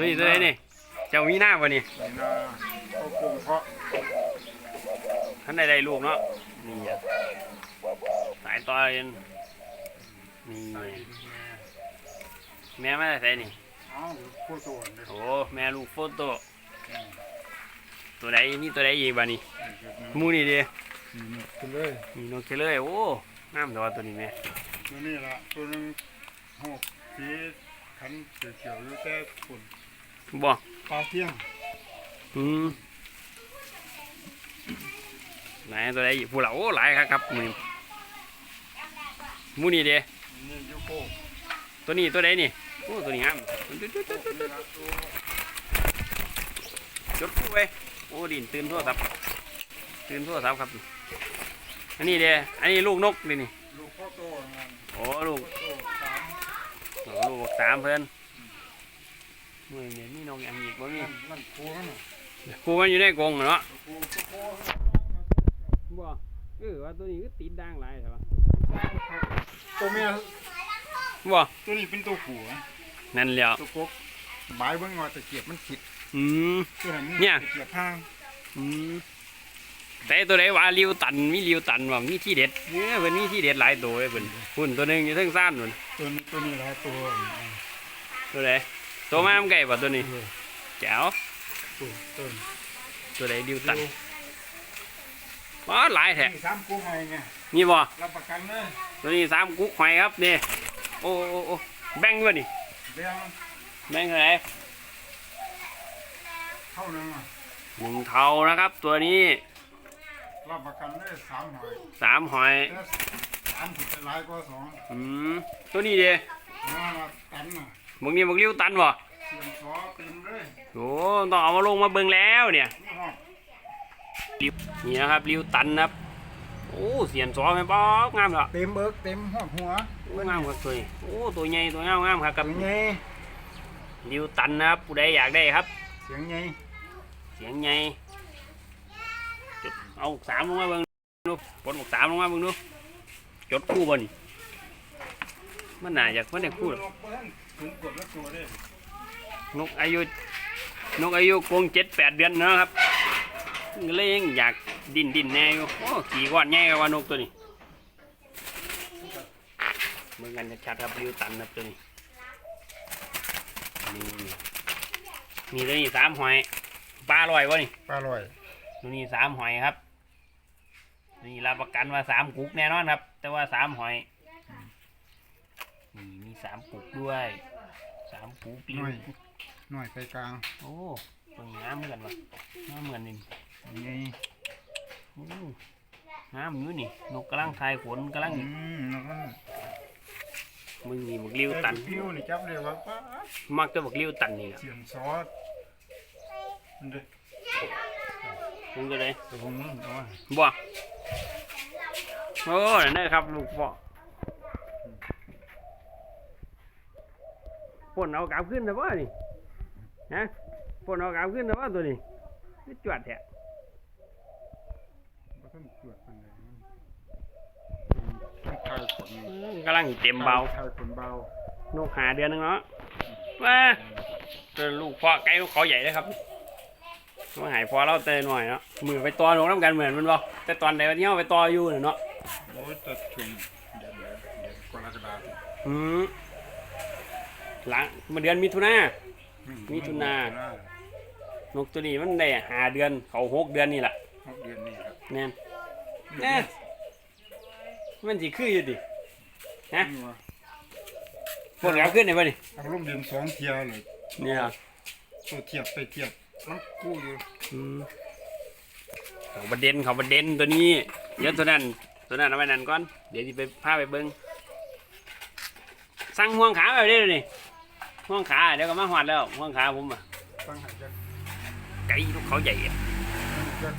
ตัวนี้ตัวไหนนี่เจ้ามีหน้าบ่นี่นี่นะเขาปรุงเพราะท่านใดได้ลูกเนาะนี่อะสายต่อเรียนนี่แม่มาได้ใส่นี่เอ้าผู้ตัวนี่โอ้แม่ลูกโฟโต้ตัวใดมีตัวใดอีกบ่นี่มูนี่ดิขึ้นเลยมีนกเคเลยโอ้งามต่ว่าตัวนี้แม่ตัวนี้ละตัวนึงหกสีขันเขียวๆอยู่แต่ฝุ่น บ่ปลาเที่ยงอืมไหนตัวใดอีกผู้ละโอ้หลายครับครับมือนี้หมูนี่เด้นี่ยูโก้ตัวนี้ตัวใดนี่โอ้ตัวนี้งามนี่ละตัวจดคู่ไปโอ้ดินตื่นโทรศัพท์ตื่นโทรศัพท์ครับ อันนี้เด้อันนี้ลูกนกนี่นี่ลูกพ่อโตนั่นโอ้ลูกโตสามโอ้ลูกบอกสามเพิ่นเมื่อเนี่ยนี่นกอย่างอีกบ่มีนั่นนั่นครูมันน่ะครูมันอยู่ในกรงเนาะครูก็โคบ่เออว่าตัวนี้ก็ติดด่างหลายใช่ปะตัวเมียบ่ตัวนี้เป็นตัวผัวนั่นแหล้วตัวกบบายเบิ่งว่าตะเกียบมันขิดอืมตัวนั้นเนี่ยตะเกียบห้างอืมแต่ตัวไหนว่าริวตันมีริวตันว่ามีที่เด็ดเนี่ยเพิ่นมีที่เด็ดหลายตัวเว้ยเพิ่นหุ่นตัวหนึงอยู่เทั้งซ่านนู่นตัวนี้ตัวนี้ละตัวตัวไหน ตัวมามันไก่บ่ตัวนี้แจ๋วตัวตัวนี้ตัวไหนริวตันว้าหลายแท้นี่สามกู้ใหม่ไงนี่บ่รับประกันเลยตัวนี้สามกุ๊กหอยครับนี่โอ้โอ้โอ้แบ่งด้วยนี่เบี้ยงแบ่งเท่าไหร่เท่านึงอะหนึ่งเท่านะครับ ตัวนี้รับประกันเลยสามหอยสามหอยแต่สามถูกจะหลายกว่าสองอืมตัวนี้เด้น่าละตันน่ะ บางนี้บางริ้วตันบ่เสียงซอเต็มเลยโอ้ต้องเอามาลงมาเบิ่งแล้วเนี่ยนี่ฮอดริ้วนี่นะครับริ้วตันนะครับโอ้เสียนสอไหมป๊อกงามเหรอเต็มเบิกเต็มหอดหัวโอ้งามครับตัวนี้โอ้ตัวใหญ่ตัวงามงามครับกับเสียงไงริ้วตันนะครับผู้ใดอยากได้ครับ เสียงไงเสียงใหญ่จดเอาสามลงมาเบิ่งดูปลดหมวกสามลงมาเบิ่งดูจดคู่บ่นี่มันน่าอยากมันได้คู่หรอ กถึงกดแล้วตัวได้นกอายุ นกอายุกงเจ็ดแปดเดือนนะครับก็เลยยังอยากดินดินแน่อยู่โอ้ขี่ก้อนใหญ่กว่านกตัวนี้เมืองกันชัดๆครับริวตันครับตัวนี้นี่มีตัวนี้สามหอยปลาลอยวะนี่ปลาลอยตัวนี้สามหอยครับนี่รับประกันว่าสามกุกแน่นอนครับ แต่ว่าสามหอยนี่มีสามกุกด้วย สามกุกหน่อยหน่อยไปกลางโอ้ตัวนี้งามเหมือนกันวะงามเหมือนนี่ไงโอ้งามอยู่นี่นกกำลังทายขนกำลังอืมแล้วก็มึงนี่บักลิ้วตันพิวนี่จับเลยว่าป้าดมักจะบักลิ้วตันนี่แหละเสียงซอสมันเด้อมึงก็เลยตัวผมนี่เอาไว้บ่โอ้นั่นได้ครับลูกพ่อ นเอากลับขึ้นแต่ว่านี่ฮะปนเอากลับขึ้นแต่ว่าตัวนี้คือจวดแท้บ่ต้องตรวจมันเลยมันคลายขนอืมกำลังเต็มเบาคลายขนเบา นกหาเดือนหนึงเนาะมาเจอลูกพ่อไก่ลูกเขาใหญ่เลยครับมาหายพอเราเตะหน่อยเนาะมือไปต่อลงน้ำกันเหมือนมันบ่แต่ตอนไหนวันนี้เอาไปต่ออยู่น่ะเนาะโอ้ยตัดช่วงเดือนเดือนเดือนกรกฎาคมอืม หลังมาเดือนมิถุนาอืมิถุนานกตัวนี้มันได้หาเดือนเขาหกเดือนนี่แหละหกเดือนนี่ครับแน่นแน่มันสิคืออยู่ดิฮะนี่ว่าพวกเราขึ้นได้ป่ะนี่เอาลงเดือนสองเทียเลยเนี่ยครับตัวเทียบไปเทียบมันกู้อยู่อืมเขาประเด็นเขาประเด็นตัวนี้เดี๋ยวตัวนั้นตัวนั้นเอาไว้นั่นก่อนเดี๋ยวจะไปพาไปเบิ้งสั่งห่วงขาไปได้เลยนี่ ห่วงขาเดี๋ยวก็มาหอดแล้วห่วงขาผมอะตั้งหายใจไก่ลูกเขาใหญ่อะจะ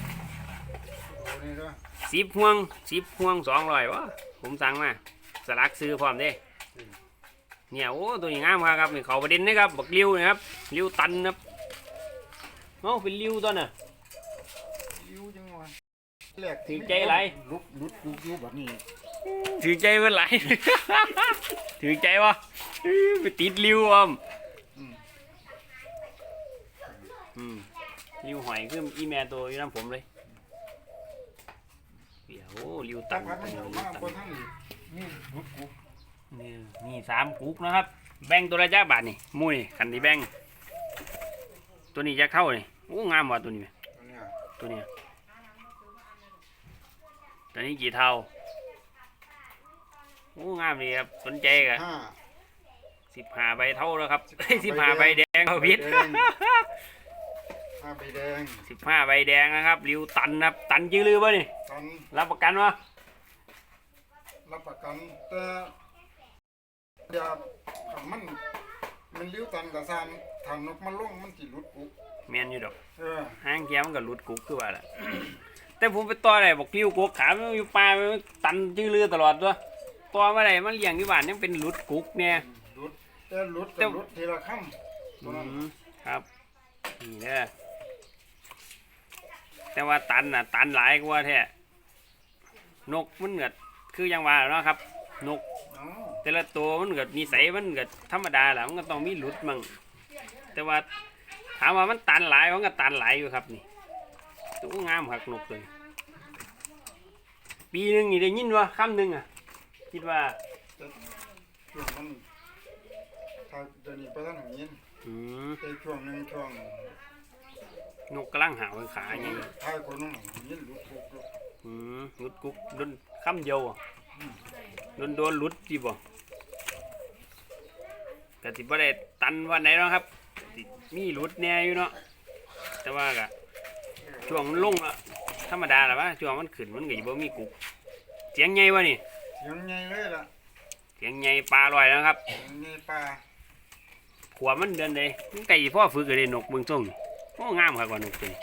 โอ้นี่ด้วยสิบห่วงสิบห่วงสองร้อยวะผมสั่งมาสลักซื้อพร้อมเด้เนี่ยโอ้ตัวนี้งามครับครับนี่เขาประเด็นนะครับบักริ้วนะครับริ้วตันนะครับเอ้าเป็นริ้วตัวน่ะ ยิ้วจังวะแหลกถือใจไรลุกลุกลุกลุกแบบนี้ ถือใจเป็นไรถือใจวะไปติดริ้วอะอืมริวหอยคืออีแม่ตัวอยู่น้ำผมเลยเดี๋ยวโอ้ริวตังริ้วตังนี่นี่สามกุ๊กนะครับ แบ่งตัวละจ้าบาทนี่มุ้ยขันที่แบ่งตัวนี้จะเข้านี่โอ้งามว่ะตัวนี้ตัวนี้ตัวนี้ยตัวนี้กี่เท่า โอ้งามดีครับสนใจกันห้า สิบห้าใบเท่าแล้วครับสิบห้าใบแดงเขาพิษ ใบแดง ห้าใบแดงสิบห้าใบแดงนะครับ ริวตันนะครับ ตันจื้อลือป่ะนี่ ตันรับประกันวะรับประกันแต่อย่าขันมัน มันเลี้ยวตันกับซานทานนกมันลงมันสิรุดกูแมนอยู่ดอกเออห้างเทียมมันก็หลุดกุกคือว่าแหละ แต่ผมไปต่ออะไรบอกริวกุกขามันอยู่ป่ามันตันจื้อลือตลอดตัว ต่อมาไหนมันเลี้ยงที่บ้านยังเป็นหลุดกุกเนี่ย รุดแต่รุดแต่กับรุดทีละค่ำอืตัวนั้นมครับ นี่เด้อแต่ว่าตันน่ะ ตันหลายกว่าแท้นกมันเกิดคืออยังว่าเนาะครับ นกเอ้าแต่ละตัวมันเกิดนิสัยมันเกิดธรรมดาแหละมันก็ต้องมีหลุดมั่งแต่ว่าถามว่ามันตันหลายมันก็ตันหลายอยู่ครับนี่ตัวงามหักนกเลยปีหนึ่งนี่ได้ยินว่าคำหนึ่งอะ คิดว่าช่วงมันถ้าเดี๋ยวนี้ไปทางนี้อืมแต่ช่วงหนึงช่วงนกกำลังหาวขาอย่างนี้ท้ายคนนึงยินรุดกูกูอืมหลุดกุกโดนคำเดียวอะโดนโดนหลุดจีบ่กติบ่ได้ตันวันไหนเนาะครับสิมีหลุดแน่อยู่เนาะแต่ว่าก็ช่วงมันลงอะธรรมดาแหละวะช่วงมันขึ้นมันก็สิบ่มีกุกเสียงใหญ่วะนี่เสียงใหญ่เลยล่ะเสียงใหญ่ปลาลอยนะครับเสียงใหญ่ปลาขวบมันเดือนใดมันไก่พ่อฝึกก็ได้นกเบิ่งส่งนี่โอ้งามครับว่านกตัวนี้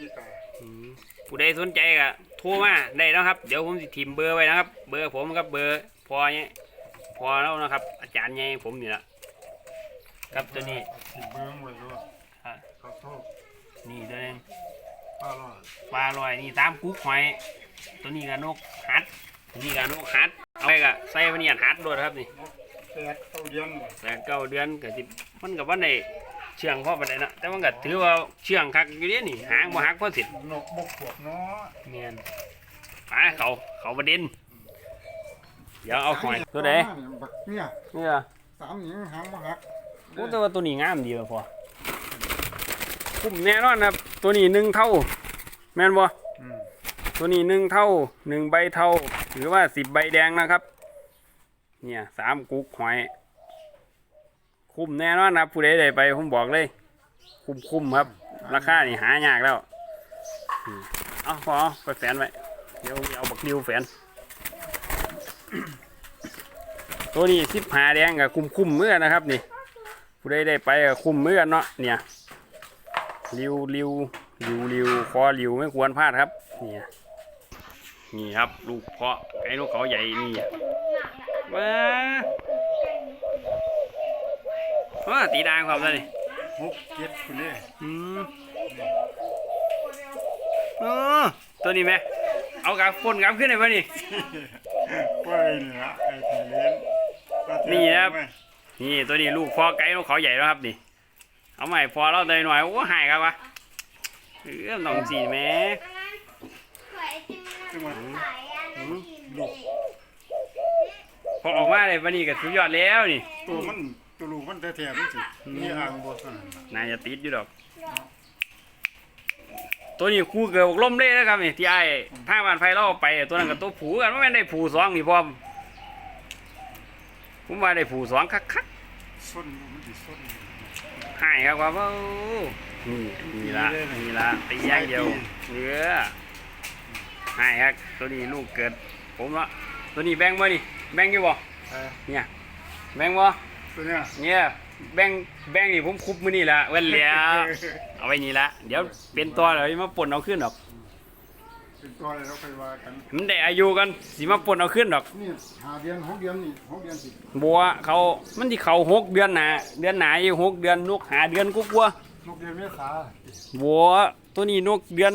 ที่ตาอืมผู้ใดสนใจก็โทรมาได้นะครับ เดี๋ยวผมสิทิมเบอร์ไว้นะครับ เบอร์ผมครับเบอร์พอเนี่ยพอแล้วนะครับ อาจารย์ใหญ่ผมนี่ละครับตัวนี้ที่เบิ้งไว้ด้วยอะขอโทษนี่ตัวนึงป้าลอยปลาลอยนี่ตามกุ๊กหอยตัวนี้ก็นกฮัดตัว นี้ก็นกฮัดเอาไปก็ใส่พะเนียดฮัดด้วยครับนี่แปดเต้าเดือนแต่เก้าเดือนก็สิมันกับวันในเชื่องพ่อปานใดนะแต่มันก็ถือว่าเชื่องคักอยู่เด้นี่หางบ่หักพอสินกบกขวบเนาะเนียนไปเขาเขาประเด็นเดี๋ยวเอาหอยตัวไหนบักเนี่ยนี่เหรอสามหญิงหางมาหักโอ้แต่ว่าตัวนี้งามดีว่ะพอคุ้มแน่นอนครับ ตัวนี้หนึ่งเท่า แม่นบ่อืมตัวนี้หนึ่งเท่าหนึ่งใบเท่า หรือว่าสิบใบแดงนะครับ เนี่ยสามกุ๊กหอย คุ้มแน่นอนครับผู้ใดได้ไปผมบอกเลย คุ้มคุ้มครับ ราคานี่หายากแล้วอืมเอาพอไปแฝนไว้เดี๋ยวเอาบักดิวแฝนตัวนี้สิบหาแดงกับคุ้มคุ้มๆเมื่อนะครับ นี่ ผู้ใดได้ไปกับคุ้มเมื่อเนาะเนี่ยริวริวริวริวคอริวไม่ควรพลาดครับ เนี่ย นี่ครับ ลูกเพาะไก่ลูกเขาใหญ่นี่อะว้าว้าตีดางความแล้วนี่หกเจ็ดคนนี้อืมเออตัวนี้ไหมเอากลับพ่นกลับขึ้นเลยป่ะนี่ก็ไอ้นี่ละไอ้ที่เลี้ยงก็เทียนี่ครับไว้นี่ตัวนี้ลูกพอไก่ลูกเขาใหญ่แล้วครับนี่ เอาใหม่พอเราได้หน่อยโอ้หายครับวะเออต้องสีแหม่ จังหวัดลูกพอออกมาเลยวันนี้ก็สุดยอดแล้วนี่ตัวมันตัวลูกมันแท้ๆมันสิมีอ่างบ่ซั่นน่ะน่าจะติดอยู่ดอก ตัวนี้คู่เกือบล่มเลยนะครับนี่ที่ไอ้ทางบ้านไฟเราเอาไป ตัวนั้นกับตัวผูกันว่าแม่นได้ผูสองนี่พร้อมผมว่าได้ผูสองคักคักส้นมันสิส้นๆหายครับว่านี่นี่ละนี่ละตีอย่างเดียวเหลือ หายครับตัวนี้ลูกเกิด ผมเนาะตัวนี้แบ่งบ่นี่แบ่งอยู่บ่เออเนี่ยแบ่งบ่ตัวเนี้ยเนี่ยแบ่งแบ่งนี่ผมคุบมื้อนี่ละเว้นแล้ว เอาไว้นี่ละเดี๋ยวเป็นตัวเลยมาป่นเอาขึ้นดอก เป็นตัวอะไรเราไปว่ากันมันได้อายุกันสิมาป่นเอาขึ้นดอก นี่หาเดือนหกเดือนนี่หกเดือนสิบัวเขามันที่เขาหกเดือนหนาเดือนหนาอยู่หกเดือนนกหาเดือนกุ๊กวัวหกเดือนเมษาบัวตัวนี้นกเดือน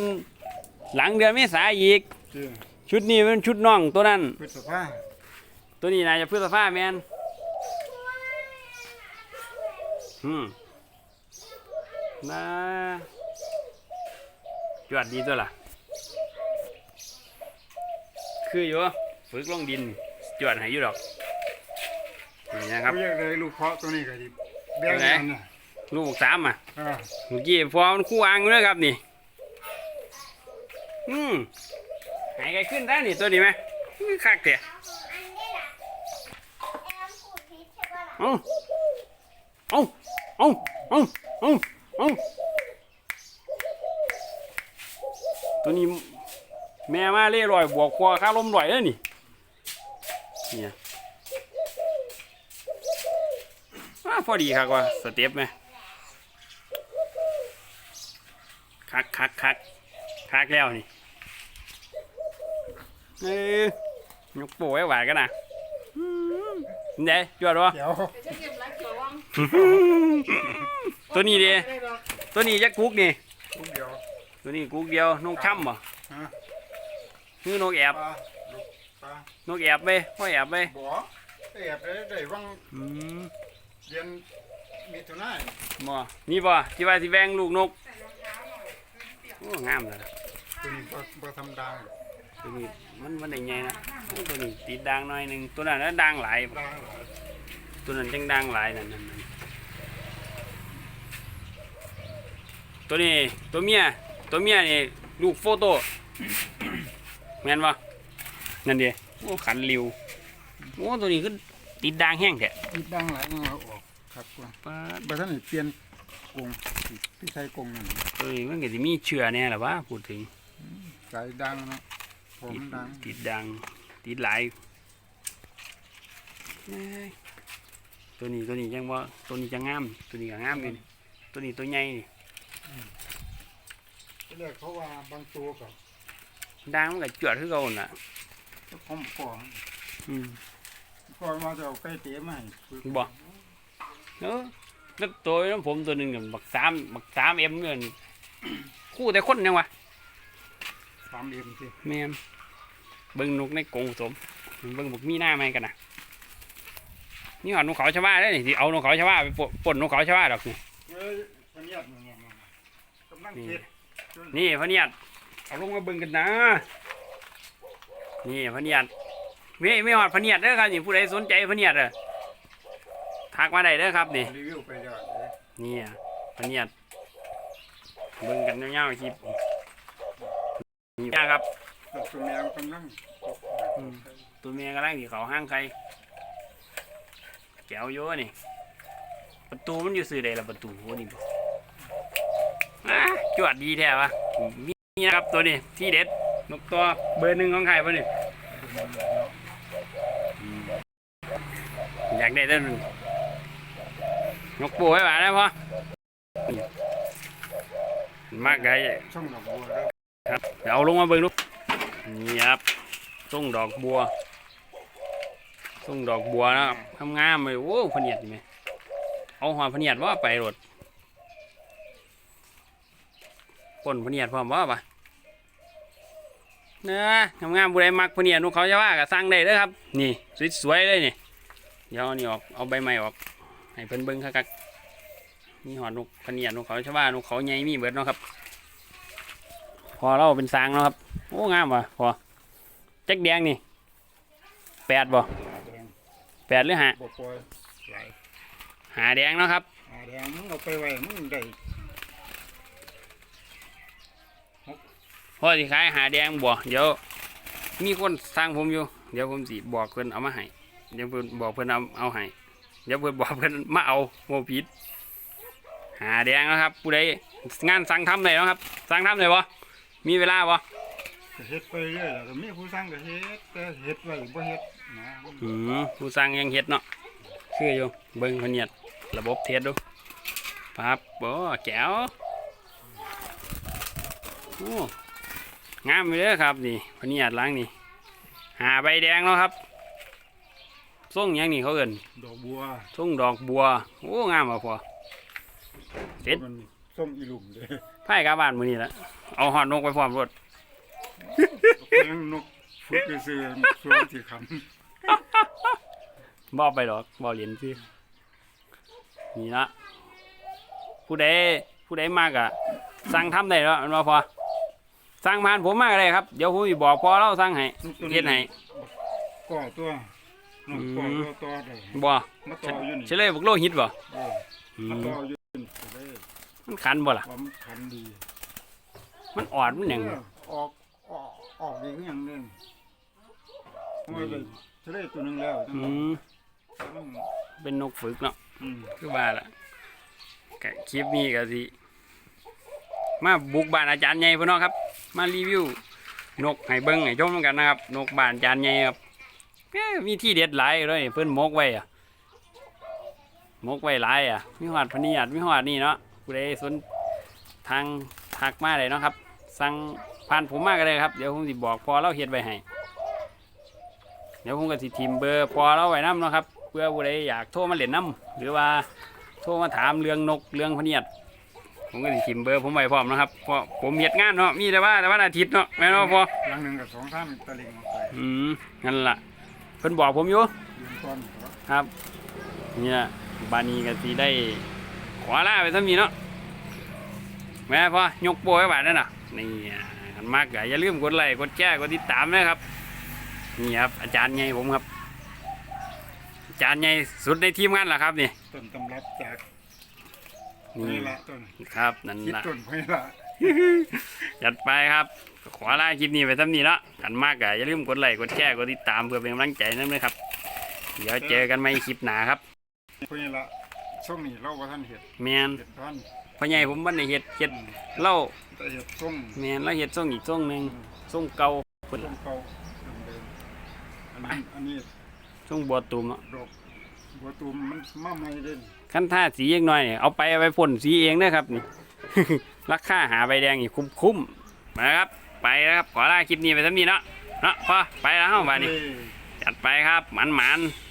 หลังเดือนเมษาอีก จริงชุดนี้เป็นชุดน้องตัวนั้น พฤษภาตัวนี้นายจะพฤษภาแมนอืมนะจวดดีตัวล่ะ คืออยู่ฝึกลงดินจวดให้อยู่ดอก นี่นะครับเขาอยากได้ลูกเพาะตัวนี้ก็ดิแบ่งตัวไหน กันน่ะลูกสามอะเออเมื่อกี้พอมันคู่อ่างอยู่เลยครับนี่ อืมหายไกลขึ้นได้นี่ตัวนี้ไหมอื้อคักเถอะอันนี้ล่ะแอมพูดผิดใช่ปะล่ะเอาเอาเอาเอาเอาเอาตัวนี้แม่มาเล่ร่อยบวกคอข้าลมร่อยเลยนี่เนี่ยอ้าพอดีครับว่าสเต็ปไหมคักคักคัก คักแล้วนี่เอ้ยยกโป้ไว้หวานกันนะอืมเด้จวดวะเดี๋ยวตัวนี้ดิตัวนี้จะกุ๊กนี่ลูกเดียวตัวนี้กุ๊กเดียวนกช่ำบ่ฮะคือนกแอบปลาลูกปลานกแอบไปพ่อแอบไปบ่ได้แอบได้ได้วังอืมเดือนมิถุนายนบ่นี่บ่ที่ว่าสิแวงลูกนกโอ้ งามเลยตัวนี้บ่บ่ธรรมดาหรอกตัวนี้มันมันได้ไงนะโอ้ตัวนี้ติดด่างหน่อยหนึงตัวนั้นน่ะด่างหลายดังหลายตัวนั้นจังด่างหลายนั่นนั่นนั่นตัวนี้ตัวเมียตัวเมียนี่ลูกโฟโต้แม่นบ่นั่นดิโอ้ขันริวโอ้ตัวนี้คือติดด่างแห้งแท้มีดังหลายเอาออกครับว่าปาดบ่ทันได้เปลี่ยน กรงพี่ใช้กรงนั่นตัวนี้มันก็สิมีเชื้อแน่ล่ะวะพูดถึงสายดังเนาะผมติดดังติดดัง ติดหลายเอ้ยตัวนี้ตัวนี้ยังว่าตัวนี้จะงาม ตัวนี้ก็งามอยู่นี่ตัวนี้ตัวใหญ่นี่เรียกเขาว่าบางตัวกับดังมันก็จวดคือเก่าหั่นล่ะคอมฟองอืมก่อนมาจะเอาไก่เต๋มาให้ฝึกบ่เออ แล้วตัวน้ำผมตัวหนึ่งเนี่ยบักสามบักสามเอ็มเนี่ยคู่แต่คนยังวะสามเอ็มสิแม่นเบิ่งนกในกรงสมเบิ่งบุกมีหน้าไหมกันนะนี่หอนนกเขาชาวบ้านได้นี่ที่เอานกเขาชาวบ้านไปปล้นปล้นนกเขาชาวบ้านดอกนี่เฮ้ยมันเงียบเงียบกำลังเก็ดนี่พะเนียดเอาลงมาเบิ่งกันนะนี่พะเนียดไม่ไม่หอดพะเนียดเด้อครับนี่ผู้ใดสนใจพะเนียดเด้อ ทักมาได้เด้อครับนี่รีวิวไปแล้วเด้อนี่อะพะเนียดเบิ่งกันยาวๆคลิปนี่นะครับตัวแมวกำลังกบอืมตัวเมียกำลังที่เขาห้างใครแก้วโยนี่ ประตูมันอยู่สื่อใดล่ะประตูโหนี่บ่อะจวดดีแท้ปะมีนะครับตัวนี้ที่เด็ดนกตัวเบอร์หนึ่งของใครปะนี่อืมอยากได้ต้นง นกปูไว้บ้านได้พอมากไกช่องดอกบัวแล้วครับเดี๋ยวเอาลงมาเบิ่งดูนี่ครับส่งดอกบัวส่งดอกบัวนะครับทำงามเลยโอ้พเนียดไหมเอาหอพเนียดว่าไปรถปนพเนียดพร้อมว่าปะเนื้อทำงามบุไรมักพเนียดนุเขาจะว่าก็สั่งได้เด้อครับ นี่สวยๆเลยนี่เดี๋ยวเอนี่ออกเอาใบไม้ออก ให้เพิ่นเบิ่งคักๆมีหอดนกพะเนียดนกเขาจะว่านกเขาใหญ่มีเบิดเนาะครับ พอเราเป็นสางแล้วครับ โอ้งามว่ะพอแจ็คแดงนี่แปดบ่แดงแปดหรือหาบ่ปล่อยไหลหาแดงเนาะครับอ่าแดงมึงเอาไปไว้มึงได้พอสิขายหาแดงบ่เดี๋ยวมีคนสั่งผมอยู่ เดี๋ยวผมสิบอกเพิ่นเอามาให้เดี๋ยวเพิ่นบอกเพิ่นเอาเอาให้ เดี๋ยวเพิ่นบอกเพิ่นมาเอาโมผิดหาแดงแล้วครับผู้ใดงานสั่งทำเลยนาะครับ สั่งทำเลยบ่มีเวลาบ่ก็เฮ็ดไปเรื่อยแล้วก็มีผู้สั่งก็เฮ็ดแต่เฮ็ดไว้บ่เฮ็ดนะมันอืมผู้สั่งยังเฮ็ดเนาะคืออยู่เบิ่งพะเนียดระบบเทสดูปั๊บโอ้แจ๋วโอ้งามไปเลยครับนี่พะเนียดล้างนี่หาใบแดงเนาะครับ ส่งหยังนี่เขาเอิ้นดอกบัวส่งดอกบัว โอ้งามอะพอเฮ็ดมันส้มอีหลุมเด้อไผ่กลับบ้านมื้อนี้ละเอาหอดนกไปพร้อมรถเพียงนกฝึกซื่อๆสวนสิคำบ่เอาไปดอกบ่เหรียญซื้อนี่ละผู้ใดผู้ใดมากอะสั่งทำได้แล้วมันว่าพอสั่งผ่านผมมากเลยครับ เดี๋ยวผมสิบอกพอเราสั่งให้เฮ็ดให้ก่อตัว น้องก่อตัวต่อได้บ่มาต่ออยู่นี่เฉลยบักโลหิตบ่เอออืมามต่ออยู่นี่ก็ได้มันขันบ่ล่ะความคันดีมันอ่อนมันหยังเออออกออกออกอย่างนี้อย่างนึงมันเลยทะเลตัวหนึงแล้วจังอืมมันเป็นนกฝึกเนาะอืมคือว่าล่ะก็คลิปนี้ก็สิมาบุกบ้านอาจารย์ใหญ่พุ่นเนาะครับ มารีวิวนกให้เบิ่งให้ชมกันนะครับ นกบ้านอาจารย์ใหญ่ครับแห มมีที่เด็ดหลายเลยเพิ่นมกไว้อะมกไว้หลายอะมีหอดพะเนียดมีหอดนี่เนาะผู้ใดสนทางทักมาเลยเนาะครับ สั่งผ่านผมมาก็ได้ครับ เดี๋ยวผมสิบอกพอเราเฮ็ดไว้ให้ เดี๋ยวผมก็สิทีมเบอร์พอเราไว้นํเนาะครับเพื่อผู้ใดอยากโทรมาเล่นน้ำหรือว่าโทรมาถามเรื่องนกเรื่องพะเนียดผมก็สิทีมเบอร์ผมไว้พร้อมนะครับเพราะผมเฮ็ดงานเนาะมีแต่ว่าแต่ว่าอาทิตย์เนาะแม่นบ่พอหลังหนึ่งกับสองท่านตะลิงออกไปอืมนั่นล่ะเพิ่นบอกผมอยู่ยืนต้นหัวครับ เนี่ยบานีก็สิได้ขอลาไปซะมีเนาะแม่พอยกโปรไว้บาดนั่นน่ะนี่คันมากก็อย่าลืมกดไลค์กดแชร์กดติดตามนะครับนี่ครับอาจารย์ใหญ่ผมครับ อาจารย์ใหญ่สุดในทีมงานล่ะครับนี่ต้นตำรับจากนี่นี่ละต้นครับนั่นคิดล่ะต้นไว้ละจัดไปครับ ขอลาคลิปนี้ไปทำนี้เนาะกันมากก็อย่าลืมกดไลค์กดแชร์กดติดตามเพื่อเป็นกำลังใจนั่นเลยครับ เดี๋ยวเจอกันใหม่คลิปหน้าครับเพื่อนละช่วงนี้เราว่าท่านเห็ดแมนเห็ดท่านพ่อใหญ่ผมบ้านในเฮ็ดเฮ็ดเหล่าแต่เห็ดส้มแมนแล้วเฮ็ดส่งอีกส่งหนึ่งส่งเก่าเพิ่นส้มเก่าเดิมๆอันนี้อันนี้ส่งบัวตูมเนาะดอกบัวตูมมันมาใหม่เด่นขั้นท่าสีอีกหน่อยเนี่ยเอาไปเอาไปพ่นสีเองนะครับนี่ราคาหาใบแดงนี่คุ้มๆมาครับ ไปแล้วครับขอลาคลิปนี้ไปทำนี้เนาะเนาะพอไปแล้วเฮาบาดนี้เอ้ยจัดไปครับหมันๆ